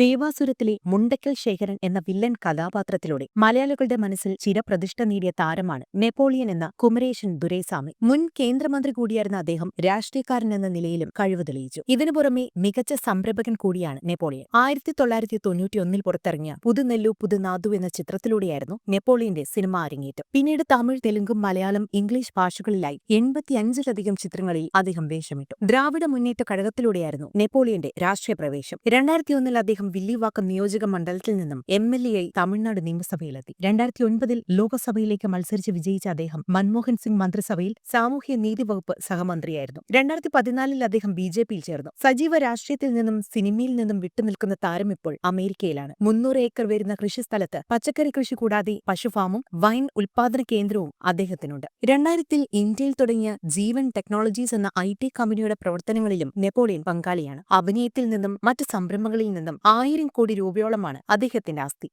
ദേവാസുരത്തിലെ മുണ്ടക്കൽ ശേഖരൻ എന്ന വില്ലൻ കഥാപാത്രത്തിലൂടെ മലയാളികളുടെ മനസ്സിൽ ചിരപ്രതിഷ്ഠ നേടിയ താരമാണ് നെപ്പോളിയൻ എന്ന കുമരേശൻ ദുരൈസ്വാമി. മുൻ കേന്ദ്രമന്ത്രി കൂടിയായിരുന്ന അദ്ദേഹം രാഷ്ട്രീയക്കാരൻ എന്ന നിലയിലും കഴിവ് തെളിയിച്ചു. ഇതിനു പുറമെ മികച്ച സംരംഭകൻ കൂടിയാണ് നെപ്പോളിയൻ. ആയിരത്തി തൊള്ളായിരത്തി തൊണ്ണൂറ്റിയൊന്നിൽ പുറത്തിറങ്ങിയ പുതുനെല്ലു പുതുനാദു എന്ന ചിത്രത്തിലൂടെയായിരുന്നു നെപ്പോളിയന്റെ സിനിമ അരങ്ങേറ്റം. പിന്നീട് തമിഴ് തെലുങ്കും മലയാളം ഇംഗ്ലീഷ് ഭാഷകളിലായി എൺപത്തിയഞ്ചിലധികം ചിത്രങ്ങളിൽ അദ്ദേഹം വേഷമിട്ടു. ദ്രാവിഡ മുന്നേറ്റ കഴകത്തിലൂടെയായിരുന്നു നെപ്പോളിയന്റെ രാഷ്ട്രീയ പ്രവേശം രണ്ടായിരത്തിയൊന്നിൽ അദ്ദേഹം വില്ലിവാക്കം നിയോജക മണ്ഡലത്തിൽ നിന്നും എം എൽ എ തമിഴ്നാട് നിയമസഭയിലെത്തി. രണ്ടായിരത്തി ഒൻപതിൽ ലോക്സഭയിലേക്ക് മത്സരിച്ച് വിജയിച്ച അദ്ദേഹം മൻമോഹൻ സിംഗ് മന്ത്രിസഭയിൽ സാമൂഹ്യ നീതി വകുപ്പ് സഹമന്ത്രിയായിരുന്നു. രണ്ടായിരത്തി പതിനാലിൽ അദ്ദേഹം ബി ജെ പിയിൽ ചേർന്നു. സജീവ രാഷ്ട്രീയത്തിൽ നിന്നും സിനിമയിൽ നിന്നും വിട്ടുനിൽക്കുന്ന താരം ഇപ്പോൾ അമേരിക്കയിലാണ്. മുന്നൂറ് ഏക്കർ വരുന്ന കൃഷിസ്ഥലത്ത് പച്ചക്കറി കൃഷി കൂടാതെ പശുഫാമും വൈൻ ഉൽപാദന കേന്ദ്രവും അദ്ദേഹത്തിനുണ്ട്. രണ്ടായിരത്തിൽ ഇന്ത്യയിൽ തുടങ്ങിയ ജീവൻ ടെക്നോളജീസ് എന്ന ഐ ടി കമ്പനിയുടെ പ്രവർത്തനങ്ങളിലും നെപ്പോളിയൻ പങ്കാളിയാണ്. അഭിനയത്തിൽ നിന്നും മറ്റ് സംരംഭങ്ങളിൽ നിന്നും ആയിരം കോടി രൂപയോളമാണ് അദ്ദേഹത്തിന്റെ ആസ്തി